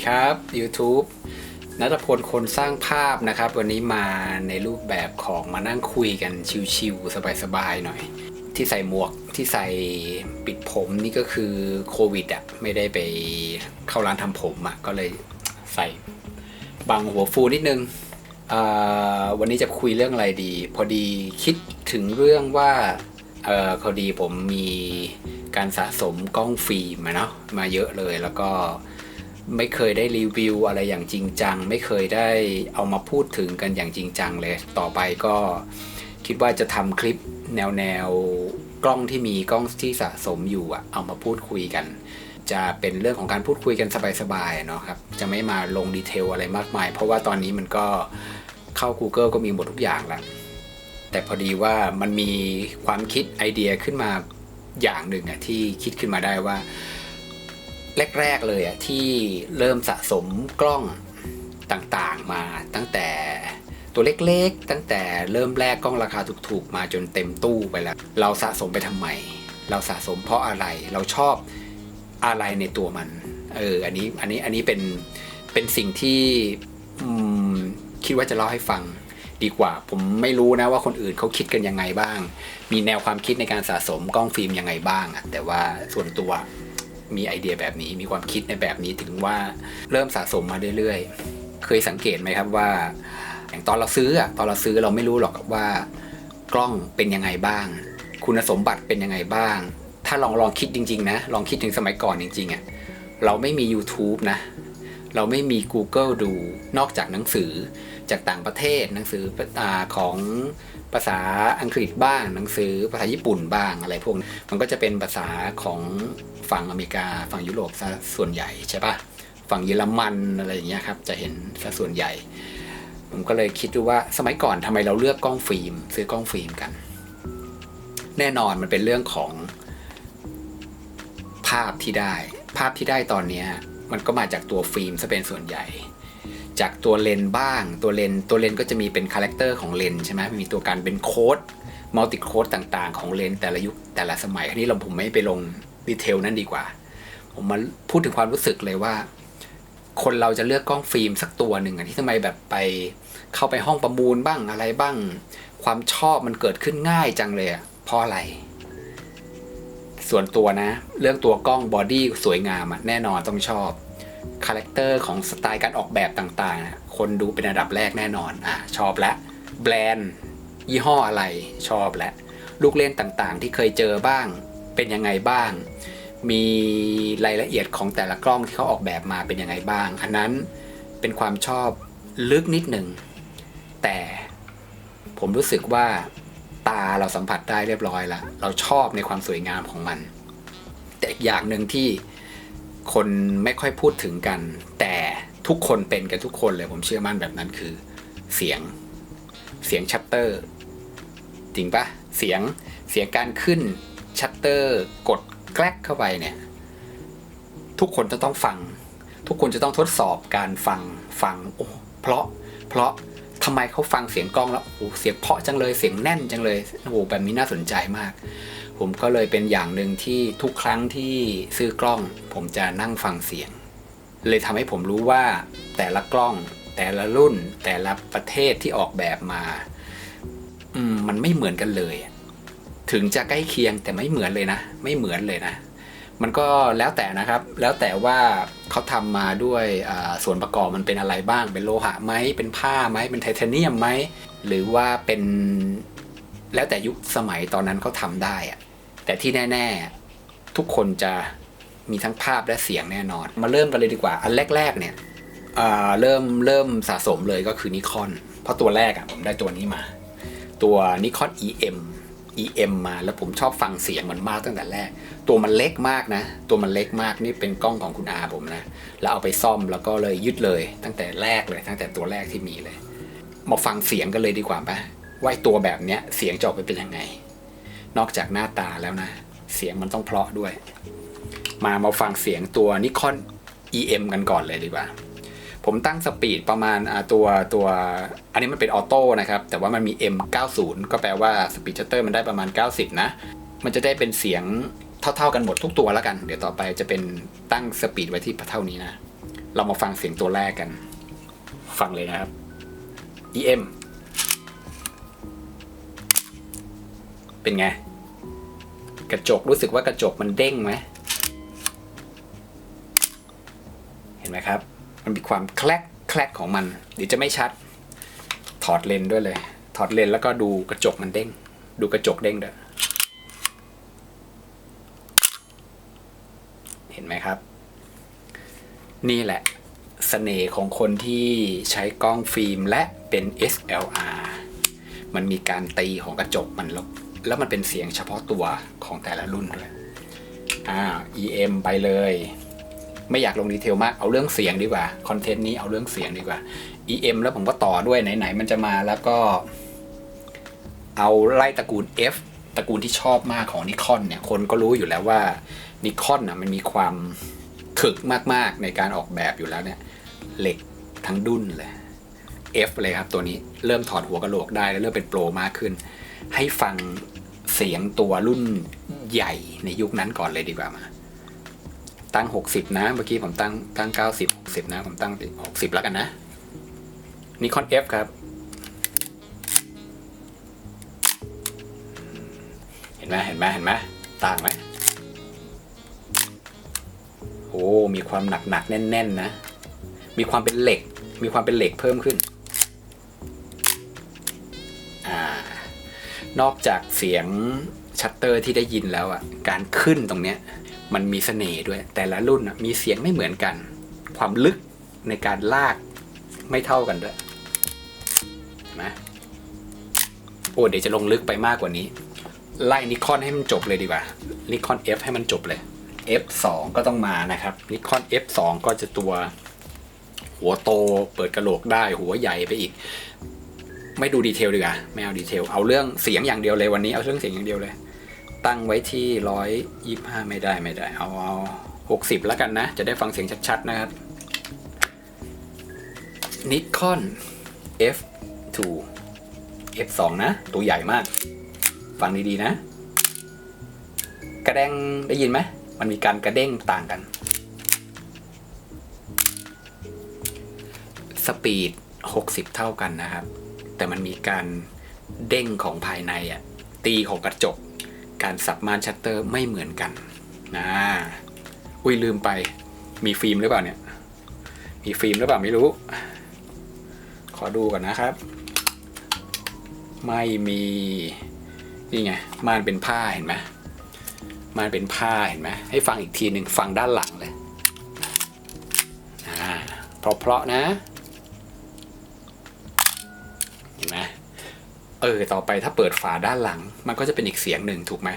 ดีครับ YouTube นัทพลคนสร้างภาพนะครับ วันนี้มาในรูปแบบของมานั่งคุยกันชิวๆสบายๆหน่อย ที่ใส่หมวกที่ใส่ปิดผมนี่ก็คือโควิดอะไม่ได้ไปเข้าร้านทำผมอะก็เลยใส่บังหัวฟูนิดนึงวันนี้จะคุยเรื่องอะไรดี พอดีคิดถึงเรื่องว่าเออพอดีผมมีการสะสมกล้องฟิล์มเนาะมาเยอะเลยแล้วก็ ไม่เคยได้รีวิวอะไรอย่างจริงจัง ไม่เคยได้เอามาพูดถึงกันอย่างจริงจังเลย ต่อไปก็คิดว่าจะทำคลิปแนวแนวกล้องที่มีกล้องที่สะสมอยู่อะเอามาพูดคุยกัน จะเป็นเรื่องของการพูดคุยกันสบายๆเนาะครับจะไม่มาลงดีเทลอะไรมากมาย เพราะว่าตอนนี้มันก็เข้า Google ก็มีหมดทุกอย่างแล้วแต่พอดีว่ามันมีความคิดไอเดียขึ้นมาอย่างหนึ่งอะที่คิดขึ้นมาได้ว่า แรก ๆ เลยอะที่เริ่มสะสมกล้องต่างๆมาตั้งแต่ตัวเล็กๆ ตั้งแต่เริ่มแรกกล้องราคาถูกๆ มาจนเต็มตู้ไปแล้ว เราสะสมไปทำไม เราสะสมเพราะอะไรเราชอบอะไรในตัวมันเอออันนี้อันนี้อันนี้เป็นเป็นสิ่งที่คิดว่าจะเล่าให้ฟังดีกว่า ผมไม่รู้นะว่าคนอื่นเขาคิดกันยังไงบ้าง มีแนวความคิดในการสะสมกล้องฟิล์มยังไงบ้างอะแต่ว่าส่วนตัว มีไอเดียแบบนี้มีความคิดในแบบนี้ถึงว่าเริ่มสะสมมาเรื่อยๆ เคยสังเกตไหมครับว่า อย่างตอนเราซื้ออะตอนเราซื้อเราไม่รู้หรอกว่ากล้องเป็นยังไงบ้าง คุณสมบัติเป็นยังไงบ้าง ถ้าลองลองคิดจริง ๆ นะ ลองคิดถึงสมัยก่อนจริงๆอะเราไม่มี YouTube นะ เราไม่มี Google ดูนอกจากหนังสือจากต่างประเทศหนังสืออของภาษาอังกฤษบ้าง หนังสือภาษาญี่ปุ่นบ้างอะไรพวกนี้มันก็จะเป็นภาษาของ ฝั่งอเมริกา ฝั่งยุโรปซะส่วนใหญ่ใช่ปะฝั่งเยอรมันอะไรอย่างเงี้ยครับจะเห็นซะส่วนใหญ่ ผมก็เลยคิดดูว่าสมัยก่อนทำไมเราเลือกกล้องฟิล์ม ซื้อกล้องฟิล์มกัน แน่นอนมันเป็นเรื่องของภาพที่ได้ ภาพที่ได้ตอนเนี้ยมันก็มาจากตัวฟิล์มซะเป็นส่วนใหญ่ จากตัวเลนบ้างตัวเลนตัวเลนก็จะมีเป็นคาแรคเตอร์ของเลนใช่ไหมมีตัวการเป็นโค้ดมัลติโค้ดต่างๆ ของเลนแต่ละยุคแต่ละสมัยอันนี้เราผมไม่ไปลง ดีเทลนั่นดีกว่า ผมมาพูดถึงความรู้สึกเลยว่า คนเราจะเลือกกล้องฟิล์มสักตัวหนึ่งอะที่ทำไมแบบไปเข้าไปห้องประมูลบ้างอะไรบ้าง ความชอบมันเกิดขึ้นง่ายจังเลยอะเพราะอะไร ส่วนตัวนะ เรื่องตัวกล้องบอดี้สวยงามอะแน่นอนต้องชอบคาแรคเตอร์ของสไตล์การออกแบบต่างๆ คนดูเป็นอันดับแรกแน่นอนอะชอบและแบรนด์ ยี่ห้ออะไรชอบและ ลูกเล่นต่างๆ ที่เคยเจอบ้าง เป็นยังไงบ้าง มีรายละเอียดของแต่ละกล้องที่เขาออกแบบมาเป็นยังไงบ้าง อันนั้นเป็นความชอบลึกนิดหนึ่ง แต่ผมรู้สึกว่าตาเราสัมผัสได้เรียบร้อยล้วเราชอบในความสวยงามของมัน แต่อีกอย่างหนึ่งที่คนไม่ค่อยพูดถึงกัน แต่ทุกคนเป็นกันทุกคนเลยผมเชื่อมั่นแบบนั้นคือเสียงเสียงชัตเตอร์จริงปะเสียงเสียงการขึ้น ชัตเตอร์กดแกลกเข้าไปเนี่ย ทุกคนจะต้องฟัง ทุกคนจะต้องทดสอบการฟังฟังโอ้เพราะเพราะทำไมเขาฟังเสียงกล้องแล้วโอ้เสียงเพาะจังเลยเสียงแน่นจังเลยโอ้แบบนี้น่าสนใจมาก ผมก็เลยเป็นอย่างหนึ่งที่ทุกครั้งที่ซื้อกล้อง ผมจะนั่งฟังเสียง เลยทำให้ผมรู้ว่าแต่ละกล้อง แต่ละรุ่น แต่ละประเทศที่ออกแบบมา อืมมันไม่เหมือนกันเลย ถึงจะใกล้เคียงแต่ไม่เหมือนเลยนะ ไม่เหมือนเลยนะ มันก็แล้วแต่นะครับ แล้วแต่ว่าเขาทำมาด้วยส่วนประกอบมันเป็นอะไรบ้าง เป็นโลหะไหมเป็นผ้าไหมเป็นไทเทเนียมไหมหรือว่าเป็นแล้วแต่ยุคสมัยตอนนั้นเขาทำได้อะแต่ที่แน่ ๆทุกคนจะมีทั้งภาพและเสียงแน่นอน มาเริ่มกันเลยดีกว่า อันแรก ๆ เนี่ยเริ่มเริ่มสะสมเลยก็คือนิคอนเพราะตัวแรกอะผมได้ตัวนี้มา ตัวนิคอน EM EM มาแล้วผมชอบฟังเสียงมันมากตั้งแต่แรก ตัวมันเล็กมากนะ ตัวมันเล็กมากนี่เป็นกล้องของคุณอาผมนะ แล้วเอาไปซ่อมแล้วก็เลยยึดเลย ตั้งแต่แรกเลยตั้งแต่ตัวแรกที่มีเลย มาฟังเสียงกันเลยดีกว่าปะว่าไอ้ตัวแบบเนี้ยเสียงจะออกไปเป็นยังไง นอกจากหน้าตาแล้วนะ เสียงมันต้องเพราะด้วย มามาฟังเสียงตัวนิคอน EM กันก่อนเลยดีกว่า ผมตั้งสปีดประมาณอ่าตัวตัว อันนี้มันเป็นออโต้นะครับ แต่ว่ามันมี M90 ก็แปลว่าสปีดชัตเตอร์มันได้ประมาณ 90 นะ มันจะได้เป็นเสียงเท่าๆกันหมดทุกตัวแล้วกัน เดี๋ยวต่อไปจะเป็นตั้งสปีดไว้ที่เท่านี้นะ เรามาฟังเสียงตัวแรกกัน ฟังเลยนะครับ EM เป็นไง กระจกรู้สึกว่ากระจกมันเด้งไหม เห็นไหมครับ มันมีความแคลกแคลกของมันเดี๋ยวจะไม่ชัด ถอดเลนส์ด้วยเลย ถอดเลนส์แล้วก็ดูกระจกมันเด้ง ดูกระจกเด้งเด้อเห็นไหมครับ นี่แหละเสน่ห์ของคนที่ใช้กล้องฟิล์มและเป็น SLR มันมีการตีของกระจกมันแล้วแล้วมันเป็นเสียงเฉพาะตัวของแต่ละรุ่นด้วยอ่า EM ไปเลย ไม่อยากลงดีเทลมากเอาเรื่องเสียงดีกว่าคอนเทนต์นี้เอาเรื่องเสียงดีกว่า EM แล้วผมก็ต่อด้วยไหนๆมันจะมาแล้วก็ เอาไล่ตระกูล F ตระกูลที่ชอบมากของนิคอนเนี่ยคนก็รู้อยู่แล้วว่านิคอนน่ะมันมีความถึกมากๆในการออกแบบอยู่แล้วเนี่ยเหล็กทั้งดุ้นเลย F เลยครับตัวนี้เริ่มถอดหัวกระโหลกได้แล้วเริ่มเป็นโปรมากขึ้น ให้ฟังเสียงตัวรุ่นใหญ่ในยุคนั้นก่อนเลยดีกว่ามา ตั้ง 60 นะ เมื่อกี้ผมตั้งตั้ง 90 60 นะ ผมตั้ง 60 แล้วกันนะนิคอน F ครับ เห็นไหมเห็นไหมเห็นไหมต่างไหมโอ้ มีความหนักหนักแน่นๆนะมีความเป็นเหล็ก มีความเป็นเหล็กเพิ่มขึ้นอ่านอกจากเสียง ชัตเตอร์ที่ได้ยินแล้วอะการขึ้นตรงเนี้ยมันมีเสน่ห์ด้วย แต่ละรุ่นอะมีเสียงไม่เหมือนกัน ความลึกในการลากไม่เท่ากันด้วยเห็นไหมโอ้เดี๋ยวจะลงลึกไปมากกว่านี้ ไล่นิคอนให้มันจบเลยดีกว่านิคอน F ให้มันจบเลย F2 ก็ต้องมานะครับนิคอน F2 ก็จะตัว หัวโตเปิดกระโหลกได้หัวใหญ่ไปอีก ไม่ดูดีเทลดีกว่าไม่เอาดีเทลเอาเรื่องเสียงอย่างเดียวเลยวันนี้เอาเรื่องเสียงอย่างเดียวเลย ตั้งไว้ที่ร้อยยี่ห้าไม่ได้ไม่ได้ เอาเอาหกสิบแล้วกันนะ จะได้ฟังเสียงชัดๆนะครับนิคอน F2 F2 นะ ตัวใหญ่มาก ฟังดีๆนะ กระแดงได้ยินไหม มันมีการกระเด้งต่างกัน สปีด 60 เท่ากันนะครับ แต่มันมีการเด้งของภายในอะตีของกระจก การสับม่านชัตเตอร์ไม่เหมือนกันนะอุ้ยลืมไป มีฟิล์มหรือเปล่าเนี่ย มีฟิล์มหรือเปล่าไม่รู้ ขอดูก่อนนะครับ ไม่มี นี่ไงม่านเป็นผ้าเห็นไหมม่านเป็นผ้าเห็นไหมให้ฟังอีกทีหนึ่งฟังด้านหลังเลยอ่าเพราะๆนะ เห็นไหม เออต่อไปถ้าเปิดฝาด้านหลัง มันก็จะเป็นอีกเสียงหนึ่งถูกไหม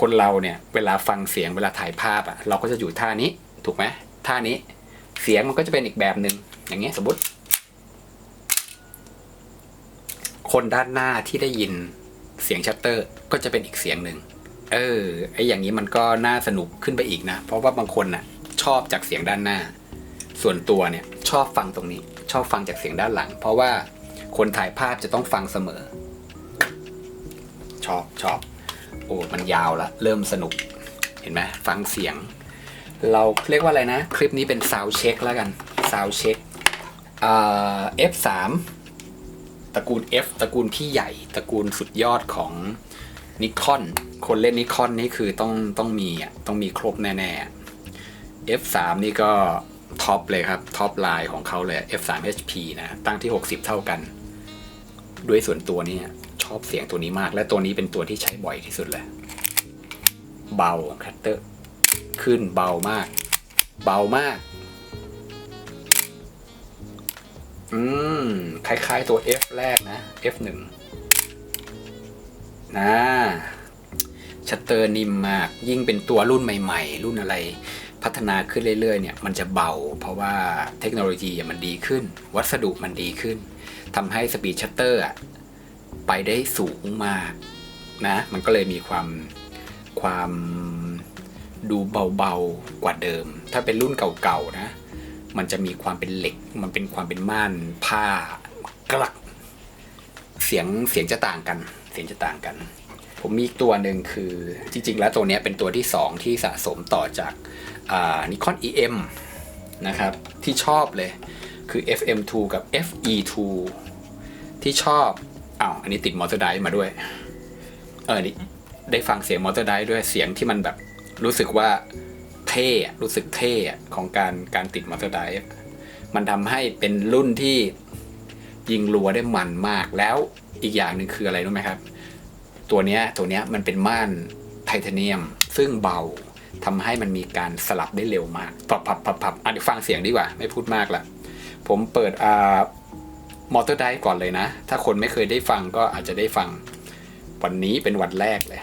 คนเราเนี่ยเวลาฟังเสียงเวลาถ่ายภาพอะเราก็จะอยู่ท่านี้ถูกไหมท่านี้เสียงมันก็จะเป็นอีกแบบหนึ่งอย่างเงี้ยสมมติ คนด้านหน้าที่ได้ยินเสียงชัตเตอร์ก็จะเป็นอีกเสียงหนึ่งเออไออย่างนี้มันก็น่าสนุกขึ้นไปอีกนะ เพราะว่าบางคนน่ะ ชอบจากเสียงด้านหน้า ส่วนตัวเนี่ยชอบฟังตรงนี้ ชอบฟังจากเสียงด้านหลัง เพราะว่า คนถ่ายภาพจะต้องฟังเสมอ ชอบชอบโอ้มันยาวละ เริ่มสนุก เห็นไหมฟังเสียง เราเรียกว่าอะไรนะ คลิปนี้เป็นซาวเช็คแล้วกันซาวเช็คเอ่า F3 ตระกูล F ตระกูลพี่ใหญ่ ตระกูลสุดยอดของนิคอนคนเล่นนิคอนนี่คือต้องต้องมีอะต้องมีครบแน่ๆ F3 นี่ก็ท็อปเลยครับ ท็อปไลน์ของเขาเลย F3 HP นะ ตั้งที่ 60 เท่ากัน ด้วยส่วนตัวนี่ชอบเสียงตัวนี้มาก และตัวนี้เป็นตัวที่ใช้บ่อยที่สุดเลย เบาคัตเตอร์ขึ้นเบามาก เบามาก อืม คล้ายๆตัว F แรกนะ F1 นะชัตเตอร์นิ่มมาก ยิ่งเป็นตัวรุ่นใหม่ ๆ รุ่นอะไรพัฒนาขึ้นเรื่อยๆเนี่ยมันจะเบา เพราะว่าเทคโนโลยีมันดีขึ้น วัสดุมันดีขึ้น ทำให้สปีดชัตเตอร์ไปได้สูงมากนะ มันก็เลยมีความความดูเบาๆกว่าเดิม ถ้าเป็นรุ่นเก่าๆนะ มันจะมีความเป็นเหล็ก มันเป็นความเป็นม่านผ้ากลัก เสียงเสียงจะต่างกัน เสียงจะต่างกัน ผมมีตัวหนึ่งคือจริง ๆ แล้วตัวนี้เป็นตัวที่สองที่สะสมต่อจากนิคอน EM นะครับ ที่ชอบเลย คือ FM2 กับ FE2 ที่ชอบอ้าวอันนี้ติดมอเตอร์ไดมาด้วย เออนี่ได้ฟังเสียงมอเตอร์ไดด้วยเสียงที่มันแบบรู้สึกว่าเท่รู้สึกเท่ของการการติดมอเตอร์ไดมันทำให้เป็นรุ่นที่ยิงรัวได้มันมากแล้วอีกอย่างหนึ่งคืออะไรรู้ไหมครับ ตัวเนี้ยตัวเนี้ยมันเป็นม่านไทเทเนียม ซึ่งเบาทำให้มันมีการสลับได้เร็วมากปับปับปับปับอะเดี๋ยวฟังเสียงดีกว่า ไม่พูดมากละ ผมเปิดอ่ามอเตอร์ไดก่อนเลยนะ ถ้าคนไม่เคยได้ฟังก็อาจจะได้ฟัง วันนี้เป็นวันแรกเลย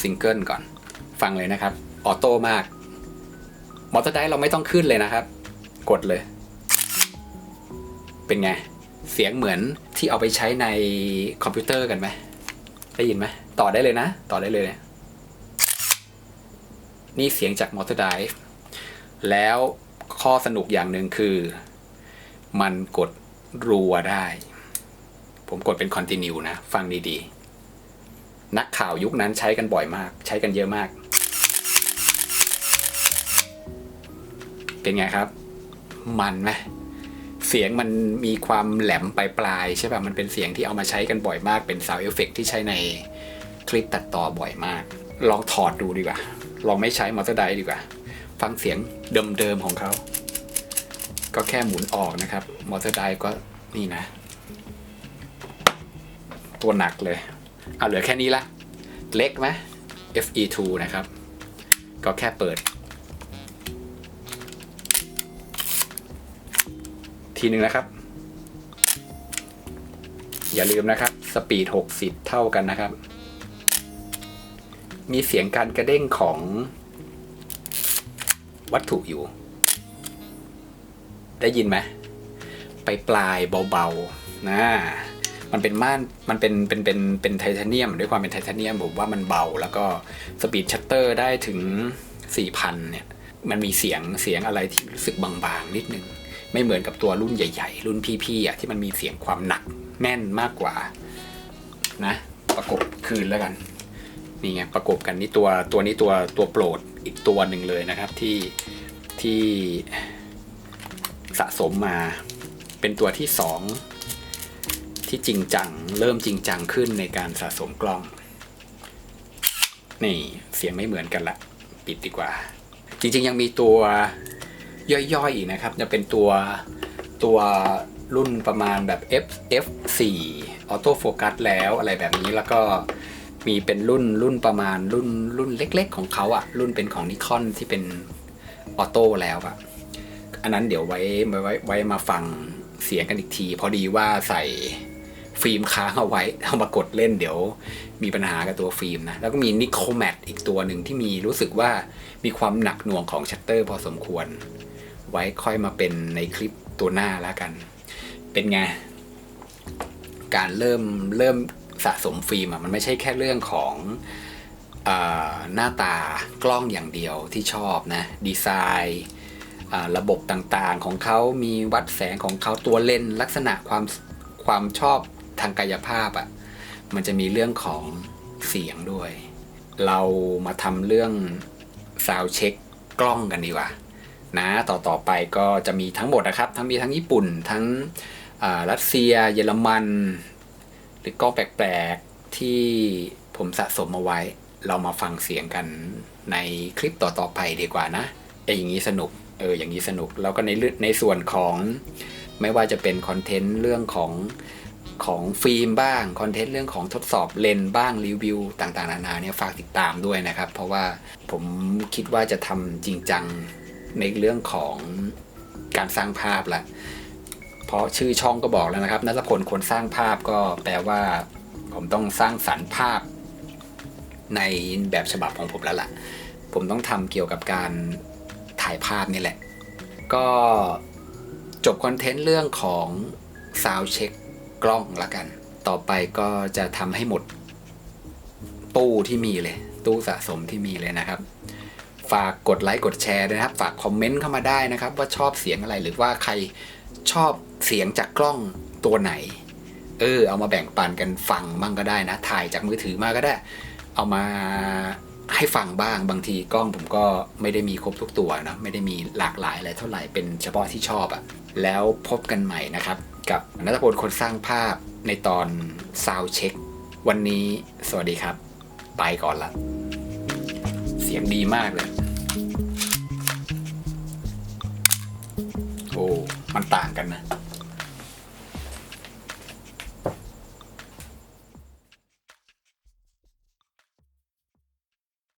ซิงเกิลก่อน ฟังเลยนะครับ ออโต้มาก มอเตอร์ไดเราไม่ต้องขึ้นเลยนะครับ กดเลย เป็นไง เสียงเหมือนที่เอาไปใช้ในคอมพิวเตอร์กันไหม ได้ยินไหม ต่อได้เลยนะ ต่อได้เลย นี่ยนี่เสียงจากมอเตอร์ไดแล้ว ข้อสนุกอย่างหนึ่งคือ มันกดรัวได้ ผมกดเป็นคอนติเนียนะ ฟังดีๆ นักข่าวยุคนั้นใช้กันบ่อยมาก ใช้กันเยอะมาก เป็นไงครับ มันไหมเสียงมันมีความแหลมปลายๆใช่ป่ะ มันเป็นเสียงที่เอามาใช้กันบ่อยมาก เป็นซาวเอฟเฟกที่ใช้ในคลิปตัดต่อบ่อยมาก ลองถอดดูดีกว่า ลองไม่ใช้มอเตอร์ไดดีกว่า ฟังเสียงเดิมๆของเขา ก็แค่หมุนออกนะครับ มอเตอร์ไดก็นี่นะ ตัวหนักเลย เอาเหลือแค่นี้ละ เล็กไหม FE2 นะครับ ก็แค่เปิด ทีหนึ่งนะครับ อย่าลืมนะครับ สปีด 60 เท่ากันนะครับ มีเสียงการกระเด้งของ วัตถุอยู่ ได้ยินไหมไปปลายเบาๆนะมันเป็นม่านมันเป็นเป็นเป็นเป็นไทเทเนียม ด้วยความเป็นไทเทเนียมผมว่ามันเบา แล้วก็สปีดชัตเตอร์ได้ถึง 4,000 เนี่ย มันมีเสียงเสียงอะไรที่รู้สึกบางๆ นิดนึง ไม่เหมือนกับตัวรุ่นใหญ่ๆ รุ่นพี่ๆอะที่มันมีเสียงความหนักแน่นมากกว่า นะ ประกบคืนแล้วกัน นี่ไงประกบกันนี่ตัวตัวนี้ตัวตัวโปรดอีกตัวหนึ่งเลยนะครับที่ที่สะสมมาเป็นตัวที่สองที่จริงจัง เริ่มจริงจังขึ้นในการสะสมกล้อง นี่เสียงไม่เหมือนกันละ ปิดดีกว่า จริงๆยังมีตัวย่อยๆอีกนะครับ จะเป็นตัวตัวรุ่นประมาณแบบ F F4 ออโต้โฟกัสแล้วอะไรแบบนี้แล้วก็ มีเป็นรุ่นรุ่นประมาณรุ่นรุ่นเล็ก ๆ ของเขาอะรุ่นเป็นของนิคอนที่เป็นออโต้แล้วอะอันนั้นเดี๋ยวไว้ไว้ไว้มาฟังเสียงกันอีกที พอดีว่าใส่ฟิล์มค้างเอาไว้เอามากดเล่นเดี๋ยวมีปัญหากับตัวฟิล์มนะ แล้วก็มีนิโคแมทอีกตัวหนึ่งที่มีรู้สึกว่ามีความหนักหน่วงของชัตเตอร์พอสมควร ไว้ค่อยมาเป็นในคลิปตัวหน้าแล้วกัน เป็นไง การเริ่มเริ่ม สะสมฟิล์มอะมันไม่ใช่แค่เรื่องของอหน้าตากล้องอย่างเดียวที่ชอบนะดีไซน์ระบบต่างๆของเขามีวัดแสงของเขาตัวเลนลักษณะความความชอบทางกายภาพอะ่ะมันจะมีเรื่องของเสียงด้วย เรามาทำเรื่องซาวเช็คกล้องกันดีกว่านะต่อต่อไปก็จะมีทั้งหมดนะครับ ทั้งมีทั้งญี่ปุ่น ทั้งรัสเซีย เยอรมัน หรือกล้องแปลกๆที่ผมสะสมมาไว้ เรามาฟังเสียงกันในคลิปต่อๆไปดีกว่านะเอออย่างนี้สนุกเอออย่างนี้สนุกแล้วก็ในในส่วนของไม่ว่าจะเป็นคอนเทนต์เรื่องของของฟิล์มบ้างคอนเทนต์เรื่องของทดสอบเลนส์บ้างรีวิวต่างๆนานาเนี่ยฝากติดตามด้วยนะครับ เพราะว่าผมคิดว่าจะทำจริงจังในเรื่องของการสร้างภาพละ เพราะชื่อช่องก็บอกแล้วนะครับนัทพลคนสร้างภาพก็แปลว่า ผมต้องสร้างสรรค์ภาพ ในแบบฉบับของผมแล้วล่ะ ผมต้องทำเกี่ยวกับการถ่ายภาพนี่แหละ ก็จบคอนเทนต์เรื่องของซาวเช็คกล้องละกัน ต่อไปก็จะทำให้หมดตู้ที่มีเลย ตู้สะสมที่มีเลยนะครับฝากกดไลค์กดแชร์ด้วยนะครับ ฝากคอมเมนต์เข้ามาได้นะครับ ว่าชอบเสียงอะไรหรือว่าใครชอบ เสียงจากกล้องตัวไหน เออ เอามาแบ่งปันกันฟังบ้างก็ได้นะ ถ่ายจากมือถือมาก็ได้ เอามาให้ฟังบ้างบางทีกล้องผมก็ไม่ได้มีครบทุกตัวนะไม่ได้มีหลากหลายอะไรเท่าไหร่เป็นเฉพาะที่ชอบอะแล้วพบกันใหม่นะครับ กับนัทพลคนสร้างภาพในตอนซาวเช็ควันนี้สวัสดีครับ ไปก่อนละ เสียงดีมากเลยโอ้มันต่างกันนะ